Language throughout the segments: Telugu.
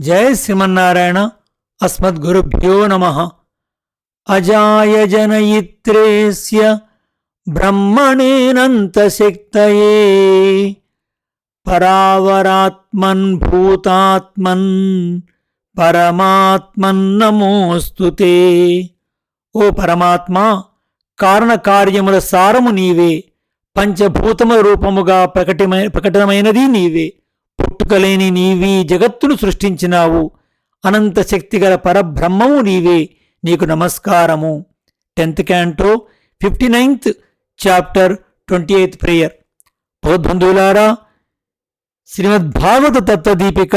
జయ శ్రీమన్నారాయణ అస్మద్గురుభ్యో నమ. అజాయ జనయిత్రేస్య బ్రహ్మణేనంతశక్తయే. పరావరాత్మన్ భూతాత్మన్ పరమాత్మన్ నమోస్తుతే ఓ పరమాత్మ కారణకార్యముల సారము నీవే పంచభూతముల రూపముగా ప్రకటమై ప్రకటనమైనది నీవే. పుట్టుకలేని నీవి జగత్తును సృష్టించినావు. అనంత శక్తిగల పరబ్రహ్మము నీవే. నీకు నమస్కారము. Tenth canto fifty ninth chapter twenty eighth prayer. బోద్బంధువులారా శ్రీమద్భాగవత తత్వదీపిక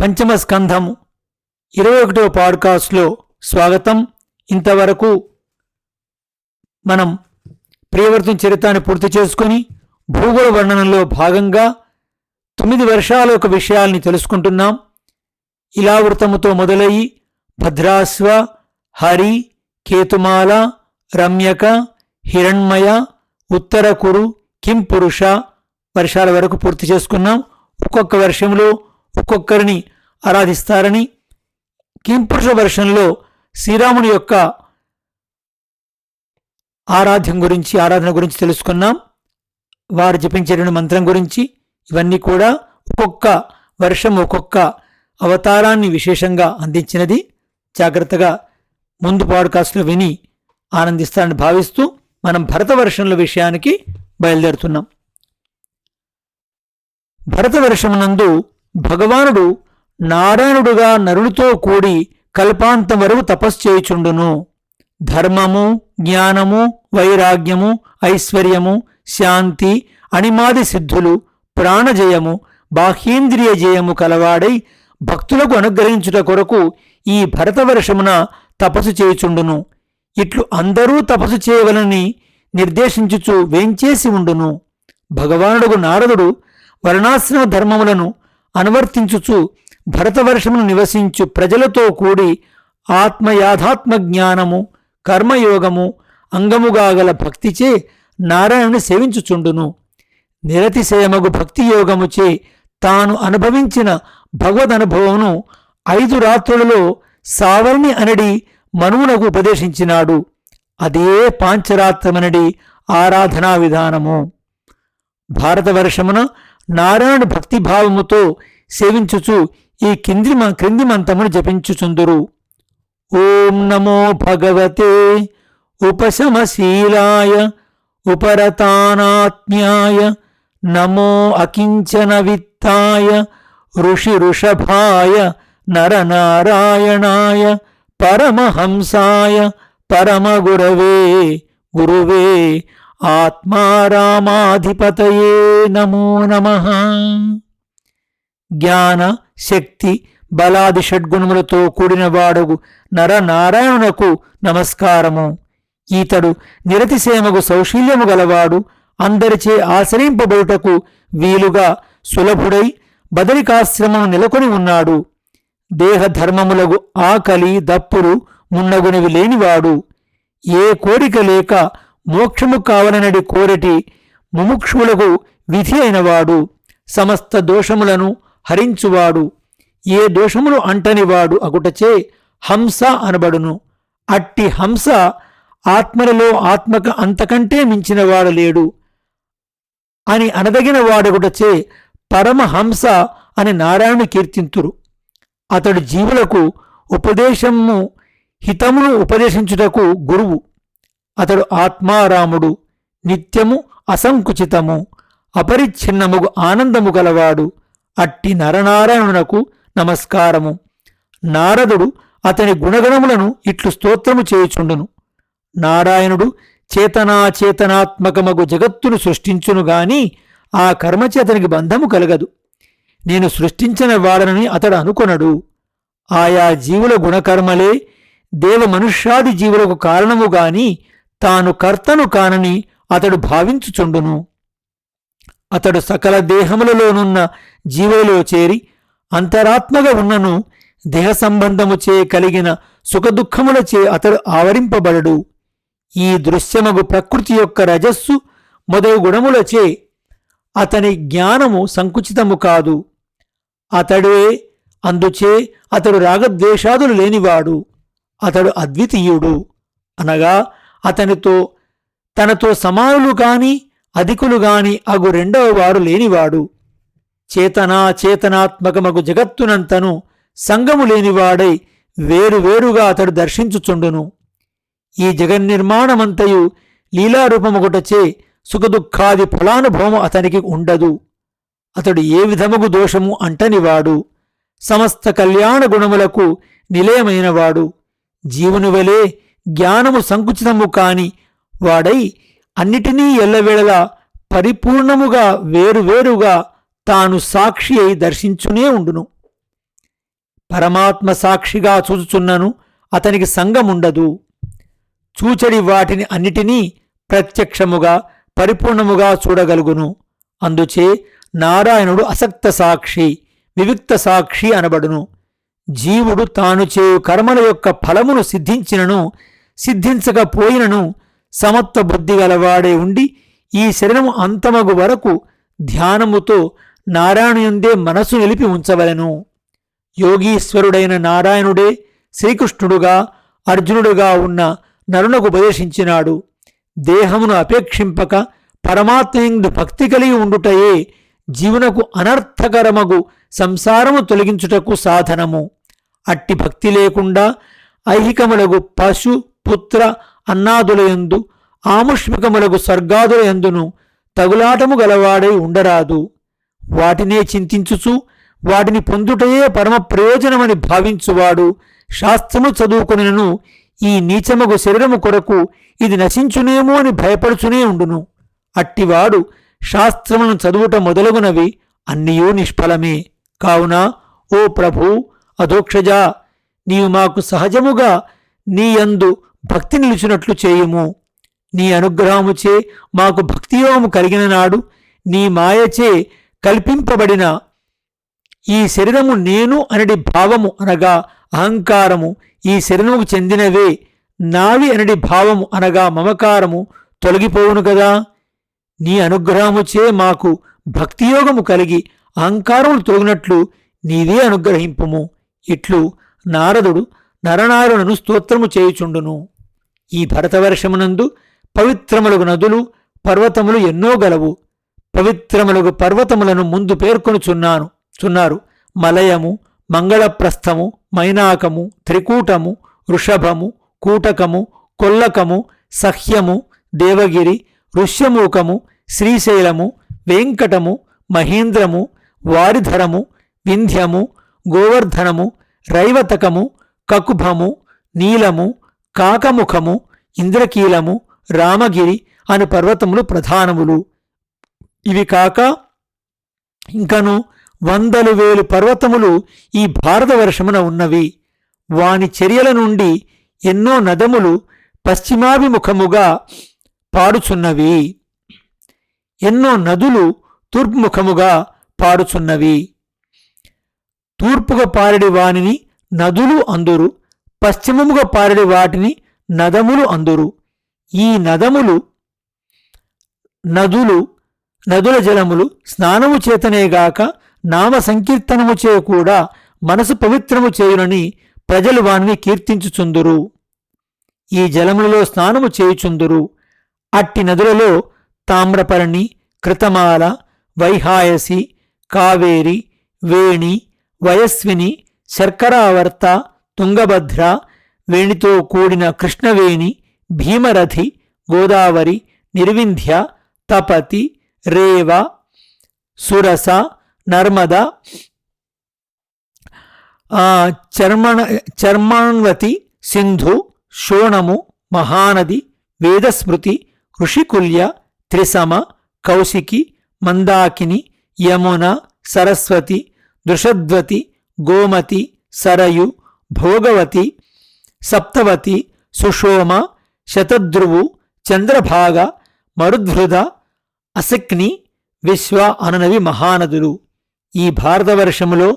పంచమ స్కంధము ఇరవై ఒకటవ పాడ్కాస్ట్లో స్వాగతం. ఇంతవరకు మనం ప్రియవర్తం చరిత్రాన్ని పూర్తి చేసుకొని భూగోళ వర్ణనలో భాగంగా తొమ్మిది వర్షాల యొక్క విషయాల్ని తెలుసుకుంటున్నాం. ఇలావృతముతో మొదలయ్యి భద్రాశ్వ హరి కేతుమాల రమ్యక హిరణ్మయ ఉత్తర కురు కిం పురుష వర్షాల వరకు పూర్తి చేసుకున్నాం. ఒక్కొక్క వర్షంలో ఒక్కొక్కరిని ఆరాధిస్తారని కింపురుష వర్షంలో శ్రీరాముని యొక్క ఆరాధ్యం గురించి ఆరాధన గురించి తెలుసుకున్నాం. వారు జపించిన మంత్రం గురించి ఇవన్నీ కూడా ఒక్కొక్క వర్షం ఒక్కొక్క అవతారాన్ని విశేషంగా అందించినది. జాగ్రత్తగా ముందు పాడ్కాస్ట్లు విని ఆనందిస్తారని భావిస్తూ మనం భరత వర్షంల విషయానికి బయలుదేరుతున్నాం. భరత వర్షమునందు భగవానుడు నారాయణుడుగా నరుడితో కూడి కల్పాంతం వరకు తపస్సు చేయుచుండును. ధర్మము జ్ఞానము వైరాగ్యము ఐశ్వర్యము శాంతి అణిమాది సిద్ధులు ప్రాణజయము బాహ్యేంద్రియ జయము కలవాడై భక్తులకు అనుగ్రహించుట కొరకు ఈ భరతవర్షమున తపస్సు చేయుచుండును. ఇట్లు అందరూ తపస్సు చేయవలని నిర్దేశించుచు వేంచేసి ఉండును. భగవానుడు నారదుడు వర్ణాశ్రమ ధర్మములను అనువర్తించుచు భరతవర్షమును నివసించు ప్రజలతో కూడి ఆత్మయాథాత్మ జ్ఞానము కర్మయోగము అంగముగా గల భక్తిచే నారాయణుని సేవించుచుండును. నిరతిశయమగు భక్తి యోగముచే తాను అనుభవించిన భగవద్ అనుభవమును ఐదు రాత్రులలో సావర్ణి అనడి మనువునకు ఉపదేశించినాడు. అదే పాంచరాత్రమనడి ఆరాధనా విధానము. భారతవర్షమున నారాయణ భక్తిభావముతో సేవించుచు ఈ కింది క్రింది మంత్రమును జపించుచుందురు. ఓం నమో భగవతే ఉపశమశీలాయ ఉపరతానాత్మ్యాయ నమో అకించన విత్తాయ ఋషి ఋషభాయ నరనారాయణాయ పరమహంసాయ పరమగురవే గురువే ఆత్మారామాధిపతయే నమో నమ. జ్ఞాన శక్తి బలాది షడ్గుణములతో కూడిన నరనారాయణకు నరనారాయణునకు నమస్కారము. ఈతడు నిరతిసేమగు సౌశీల్యము గలవాడు అందరిచే ఆశ్రయింపబడుటకు వీలుగా సులభుడై బదరికాశ్రమము నెలకొని ఉన్నాడు. దేహధర్మములగు ఆకలి దప్పులు మున్నగునివి లేనివాడు. ఏ కోరిక లేక మోక్షము కావలనడి కోరటి ముముక్షువులకు విధి అయినవాడు. సమస్త దోషములను హరించువాడు. ఏ దోషములు అంటనివాడు అగుటచే హంస అనబడును. అట్టి హంస ఆత్మలలో ఆత్మక అంతకంటే మించినవాడు లేడు అని అనదగిన వాడగుటచే పరమహంస అని నారాయణుని కీర్తింతురు. అతడు జీవులకు ఉపదేశము హితమును ఉపదేశించుటకు గురువు. అతడు ఆత్మారాముడు నిత్యము అసంకుచితము అపరిచ్ఛిన్నముగు ఆనందము గలవాడు అట్టి నరనారాయణునకు నమస్కారము. నారదుడు అతని గుణగణములను ఇట్లు స్తోత్రము చేయుచుండును. నారాయణుడు చేతనాచేతనాత్మకమగు జగత్తును సృష్టించును గాని ఆ కర్మచేతనికి బంధము కలగదు. నేను సృష్టించిన వాడనని అతడు అనుకొనడు. ఆయా జీవుల గుణకర్మలే దేవ మనుష్యాది జీవులకు కారణము గాని తాను కర్తను కానని అతడు భావించుచుండును. అతడు సకల దేహములలోనున్న జీవులలో చేరి అంతరాత్మగా ఉన్నను దేహ సంబంధముచే కలిగిన సుఖదుఖములచే అతడు ఆవరింపబడడు. ఈ దృశ్యమగు ప్రకృతి యొక్క రజస్సు మొదలు గుణములచే అతని జ్ఞానము సంకుచితము కాదు. అతడే అందుచే అతడు రాగద్వేషాదులు లేనివాడు. అతడు అద్వితీయుడు. అనగా అతనితో తనతో సమానులు కాని అధికులు గాని అగు రెండవ వారు లేనివాడు. చేతనా చేతనాత్మకమగు జగత్తునంతను సంగము లేనివాడై వేరువేరుగా అతడు దర్శించుచుండును. ఈ జగన్నిర్మాణమంతయు లీలారూపమొకటచే సుఖదుఖాది ఫలానుభవము అతనికి ఉండదు. అతడు ఏ విధముగు దోషము అంటనివాడు. సమస్త కళ్యాణ గుణములకు నిలయమైనవాడు. జీవుని వలె జ్ఞానము సంకుచితము కాని వాడై అన్నిటినీ ఎల్లవేళలా పరిపూర్ణముగా వేరువేరుగా తాను సాక్షి అయి దర్శించునే ఉండును. పరమాత్మ సాక్షిగా చూచుచున్నను అతనికి సంగముండదు. చూచడి వాటిని అన్నిటినీ ప్రత్యక్షముగా పరిపూర్ణముగా చూడగలుగును. అందుచే నారాయణుడు అసక్త సాక్షి వివిక్త సాక్షి అనబడును. జీవుడు తాను చేయు కర్మల యొక్క ఫలమును సిద్ధించినను సిద్ధించకపోయినను సమత్వ బుద్ధి గలవాడే ఉండి ఈ శరీరము అంతమగు వరకు ధ్యానముతో నారాయణుందే మనసు నిలిపి ఉంచవలెను. యోగీశ్వరుడైన నారాయణుడే శ్రీకృష్ణుడుగా అర్జునుడుగా ఉన్న నరునకు ఉపదేశించినాడు దేహమును అపేక్షింపక పరమాత్మయందు భక్తి కలిగి ఉండుటయే జీవునకు అనర్థకరమగు సంసారము తొలగించుటకు సాధనము. అట్టి భక్తి లేకుండా ఐహికములగు పశు పుత్ర అన్నాదులయందు ఆముష్మికములకు స్వర్గాదులయందును తగులాటము గలవాడై ఉండరాదు. వాటినే చింతించుచు వాటిని పొందుటయే పరమ ప్రయోజనమని భావించువాడు శాస్త్రము చదువుకునినను ఈ నీచమగు శరీరము కొరకు ఇది నశించునేమో అని భయపడుచునే ఉండును. అట్టివాడు శాస్త్రములను చదువుట మొదలగునవి అన్నియూ నిష్ఫలమే. కావున ఓ ప్రభు అధోక్షజా నీవు మాకు సహజముగా నీయందు భక్తి నిలిచినట్లు చేయుము. నీ అనుగ్రహముచే మాకు భక్తియోగము కలిగిన నాడు నీ మాయచే కల్పింపబడిన ఈ శరీరము నేను అనడి భావము అనగా అహంకారము ఈ శరీరముకు చెందినవే. నావి అనడి భావము అనగా మమకారము తొలగిపోవును కదా. నీ అనుగ్రహముచే మాకు భక్తియోగము కలిగి అహంకారములు తొలగినట్లు నీవే అనుగ్రహింపుము. ఇట్లు నారదుడు నరనారులను స్తోత్రము చేయుచుండును. ఈ భరతవర్షమునందు పవిత్రములగు నదులు పర్వతములు ఎన్నో గలవు. పవిత్రములగు పర్వతములను ముందు పేర్కొనుచున్నాను. చున్నారు. మలయము మంగళప్రస్థము మైనాకము త్రికూటము వృషభము కూటకము కొల్లకము సహ్యము దేవగిరి ఋష్యమూకము శ్రీశైలము వెంకటము మహేంద్రము వారిధరము వింధ్యము గోవర్ధనము రైవతకము కకుభము నీలము కాకముఖము ఇంద్రకీలము రామగిరి అను పర్వతములు ప్రధానములు. ఇవి కాక ఇంకను వందలు వేలు పర్వతములు ఈ భారతవర్షమున ఉన్నవి. వాని చర్యల నుండి ఎన్నో నదములు పశ్చిమాభిముఖముగా పాడుచున్నవి. ఎన్నో నదులు తూర్పుముఖముగా పాడుచున్నవి. తూర్పుగా పారడి వానిని నదులు అందురు పశ్చిమముగా పారడి వాటిని నదములు అందురు. ఈ నదములు నదులు నదుల జలములు స్నానము చేతనేగాక నామ సంకీర్తనము చేయ కూడా మనసు పవిత్రము చేయునని ప్రజలు వానిని కీర్తించుచుందురు. ఈ జలములలో స్నానము చేయుచుందురు. అట్టి నదులలో తామ్రపర్ణి కృతమాల వైహాయసి కావేరి వేణి వయస్విని శర్కరావర్త తుంగభద్ర వేణితో కూడిన కృష్ణవేణి భీమరథి గోదావరి నిర్వింధ్య తపతి రేవ సురస నర్మద చర్మణ చర్మాన్వతి సింధు శోణము మహానది వేదస్మృతి ఋషికుల్య త్రిసమ కౌశికి మందాకిని యమున సరస్వతి దృషద్వతి గోమతి సరయు భోగవతి సప్తవతి సుషోమ శతద్రువు చంద్రభాగ మరుద్భృద అసక్ని విశ్వ అననవి మహానదులు. ఈ భారతవర్షములో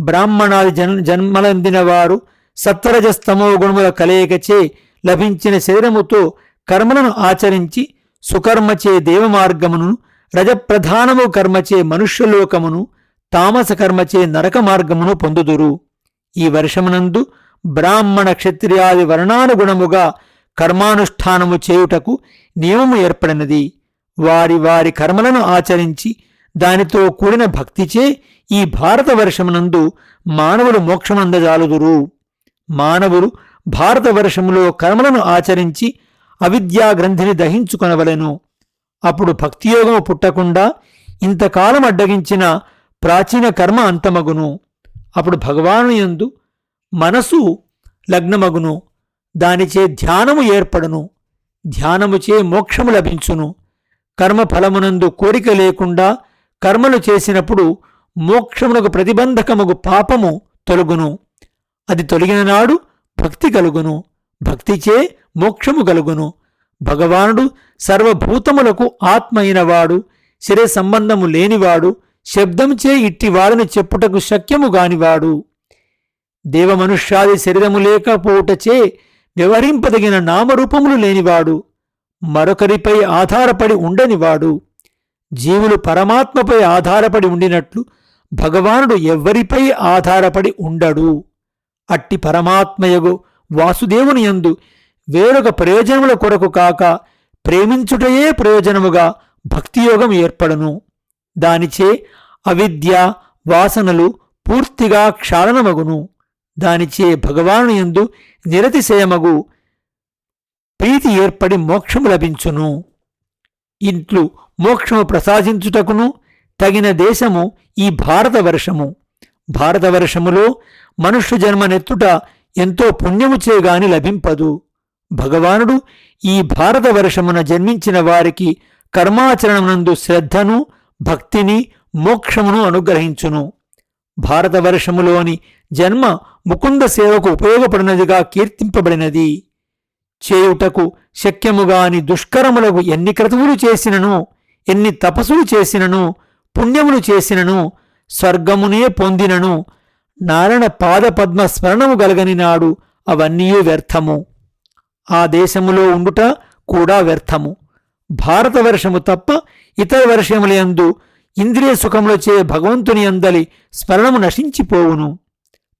బ్రాహ్మణాది జన్ జన్మలందిన వారు సత్వరజస్తమో గుణముల కలయికచే లభించిన శరీరముతో కర్మలను ఆచరించి సుకర్మచే దేవమార్గమును రజప్రధానము కర్మచే మనుష్యలోకమును తామస కర్మచే నరక మార్గమును పొందుదురు. ఈ వర్షమునందు బ్రాహ్మణ క్షత్రియాది వర్ణానుగుణముగా కర్మానుష్ఠానము చేయుటకు నియమము ఏర్పడినది. వారి వారి కర్మలను ఆచరించి దానితో కూడిన భక్తిచే ఈ భారతవర్షమునందు మానవులు మోక్షమందజాలుదురు. మానవులు భారతవర్షములో కర్మలను ఆచరించి అవిద్యా గ్రంథిని దహించుకొనవలెను. అప్పుడు భక్తియోగము పుట్టకుండా ఇంతకాలం అడ్డగించిన ప్రాచీన కర్మ అంతమగును. అప్పుడు భగవాను యందు మనసు లగ్నమగును. దానిచే ధ్యానము ఏర్పడును. ధ్యానముచే మోక్షము లభించును. కర్మ ఫలమునందు కోరిక లేకుండా కర్మలు చేసినప్పుడు మోక్షమునకు ప్రతిబంధకముగు పాపము తొలగును. అది తొలగిన నాడు భక్తి కలుగును. భక్తిచే మోక్షము కలుగును. భగవానుడు సర్వభూతములకు ఆత్మ అయినవాడు శరీర సంబంధము లేనివాడు. శబ్దముచే ఇట్టివాడని చెప్పుటకు శక్యము గానివాడు. దేవమనుష్యాది శరీరము లేకపోవుటచే వ్యవహరింపదగిన నామరూపములు లేనివాడు. మరొకరిపై ఆధారపడి ఉండనివాడు. జీవులు పరమాత్మపై ఆధారపడి ఉండినట్లు భగవానుడు ఎవ్వరిపై ఆధారపడి ఉండడు. అట్టి పరమాత్మయగు వాసుదేవుని యందు వేరొక ప్రయోజనముల కొరకు కాక ప్రేమించుటయే ప్రయోజనముగా భక్తియోగం ఏర్పడును. దానిచే అవిద్య వాసనలు పూర్తిగా క్షాళనమగును. దానిచే భగవాను యందు నిరతిశయమగు ప్రీతి ఏర్పడి మోక్షము లభించును. ఇంట్లు మోక్షము ప్రసాదించుటకును తగిన దేశము ఈ భారతవర్షము భారతవర్షములో మనుష్య జన్మనెత్తుట ఎంతో పుణ్యము చేయగాని లభింపదు. భగవానుడు ఈ భారతవర్షమున జన్మించిన వారికి కర్మాచరణమునందు శ్రద్ధను భక్తిని మోక్షమును అనుగ్రహించును. భారతవర్షములోని జన్మ ముకుంద సేవకు ఉపయోగపడినదిగా కీర్తింపబడినది. చేయుటకు శక్యముగాని దుష్కరములకు ఎన్ని క్రతువులు చేసినను ఎన్ని తపస్సులు చేసినను పుణ్యములు చేసినను స్వర్గమునే పొందినను నారాయణ పాదపద్మ స్మరణము గలగని నాడు అవన్నీ వ్యర్థము. ఆ దేశములో ఉండుట కూడా వ్యర్థము. భారతవర్షము తప్ప ఇతర వర్షములందు ఇంద్రియ సుఖములచే భగవంతుని అందలి స్మరణము నశించిపోవును.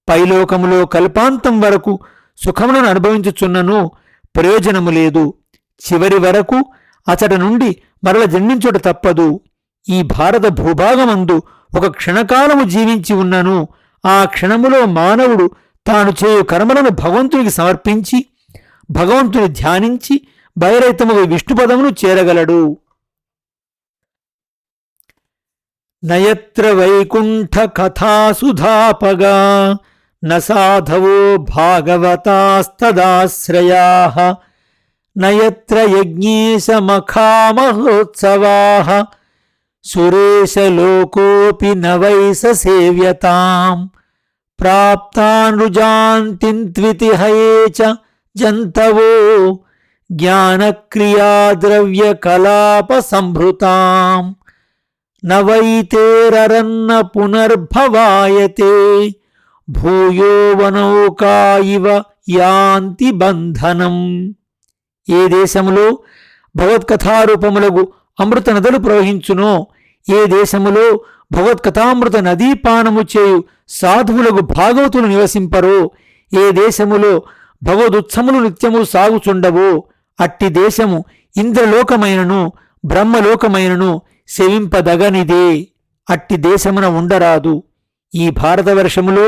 పైలోకములో కల్పాంతం వరకు సుఖములను అనుభవించుచున్నను ప్రయోజనము లేదు. చివరి వరకు అతడి నుండి మరల జన్మించుట తప్పదు. ఈ భారత భూభాగమందు ఒక క్షణకాలము జీవించి ఉన్నను. ఆ క్షణములో మానవుడు తాను చేయు కర్మలను భగవంతునికి సమర్పించి భగవంతుని ధ్యానించి బయరైతముగ విష్ణుపదమును చేరగలడు. నయత్ర వైకుంఠ కథాసుధాపగా न साधवो भागवतास्तदाश्रयाः, न यत्र यज्ञेशमखामहोत्सवाः, सुरेशलोकोऽपि न वै स सेव्यताम् प्राप्तानुजान्तिन्त्वितिहये च जन्तवो ज्ञानक्रियाद्रव्यकलापसम्भृताम् न वैतेररन्न पुनर्भवायते। భూయో ఇవ యాంతి బంధనం. ఏ దేశములో భగవత్కథారూపములగు అమృత నదులు ప్రవహించునో ఏ దేశములో భగవత్కథామృత నదీపానము చేయు సాధువులకు భాగవతులు నివసింపరో ఏ దేశములో భగవదుత్సములు నిత్యము సాగుచుండవో అట్టి దేశము ఇంద్రలోకమైనను బ్రహ్మలోకమైనను సెవింపదగనిదే అట్టి దేశమున ఉండరాదు. ఈ భారతవర్షములో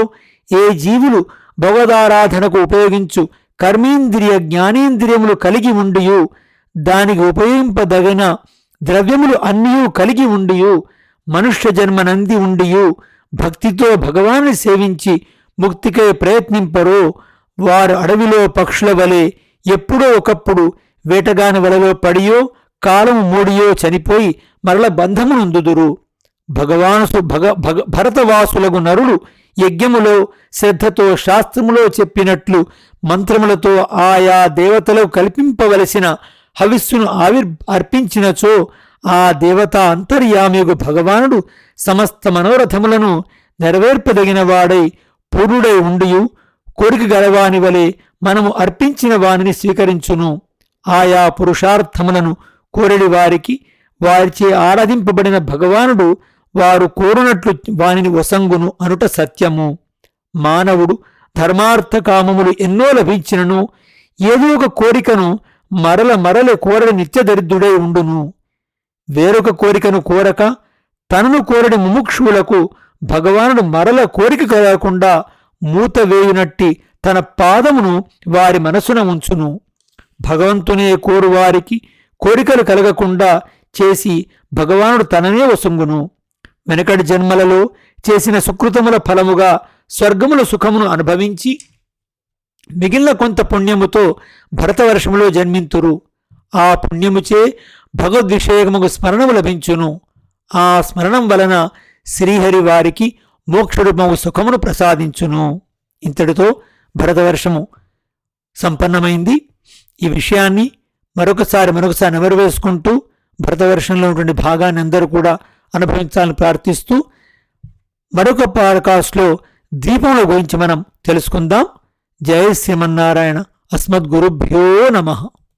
ఏ జీవులు భగవదారాధనకు ఉపయోగించు కర్మేంద్రియ జ్ఞానేంద్రియములు కలిగి ఉండియు దానికి ఉపయోగింపదగిన ద్రవ్యములు అన్నీ కలిగి ఉండియు మనుష్య జన్మనంది ఉండియు భక్తితో భగవాన్ని సేవించి ముక్తికై ప్రయత్నింపరో. వారు అడవిలో పక్షుల వలె ఎప్పుడో ఒకప్పుడు వేటగాని వలలో పడియో కాలము మూడియో చనిపోయి మరల బంధమునందుదురు. భగవాను భగ భగ భరతవాసులకు నరులు యజ్ఞములో శ్రద్ధతో శాస్త్రములో చెప్పినట్లు మంత్రములతో ఆయా దేవతలకు కల్పింపవలసిన హవిస్సును ఆవిర్ అర్పించినచో ఆ దేవత అంతర్యామిగు భగవానుడు సమస్త మనోరథములను నెరవేర్పదగిన వాడై పూర్ణుడై ఉండియు. కోరిక గలవాని వలె మనము అర్పించిన వానిని స్వీకరించును. ఆయా పురుషార్థములను కోరడి వారికి వారిచే ఆరాధింపబడిన భగవానుడు వారు కోరునట్లు వానిని వసంగును అనుట సత్యము. మానవుడు ధర్మార్థకామములు ఎన్నో లభించినను ఏదో ఒక కోరికను మరల మరల కోరడి నిత్యదరిద్రుడై ఉండును. వేరొక కోరికను కోరక తనను కోరడి ముముక్షువులకు భగవానుడు మరల కోరిక కలగకుండా మూత వేయునట్టి తన పాదమును వారి మనసున ఉంచును. భగవంతునే కోరు వారికి కోరికలు కలగకుండా చేసి భగవానుడు తననే వసంగును. వెనకటి జన్మలలో చేసిన సుకృతముల ఫలముగా స్వర్గముల సుఖమును అనుభవించి మిగిలిన కొంత పుణ్యముతో భరతవర్షములో జన్మింతురు. ఆ పుణ్యముచే భగవద్విషయకముకు స్మరణము లభించును. ఆ స్మరణం వలన శ్రీహరి వారికి మోక్షరూపము సుఖమును ప్రసాదించును. ఇంతటితో భరతవర్షము సంపన్నమైంది. ఈ విషయాన్ని మరొకసారి మరొకసారి నెమరు వేసుకుంటూ భరతవర్షంలో ఉన్నటువంటి భాగాన్ని అందరూ కూడా అనుభవించాలని ప్రార్థిస్తూ మరొక పాడ్కాస్ట్లో దీపముల గురించి మనం తెలుసుకుందాం. జయ శ్రీమన్నారాయణ. అస్మద్గురుభ్యో నమః.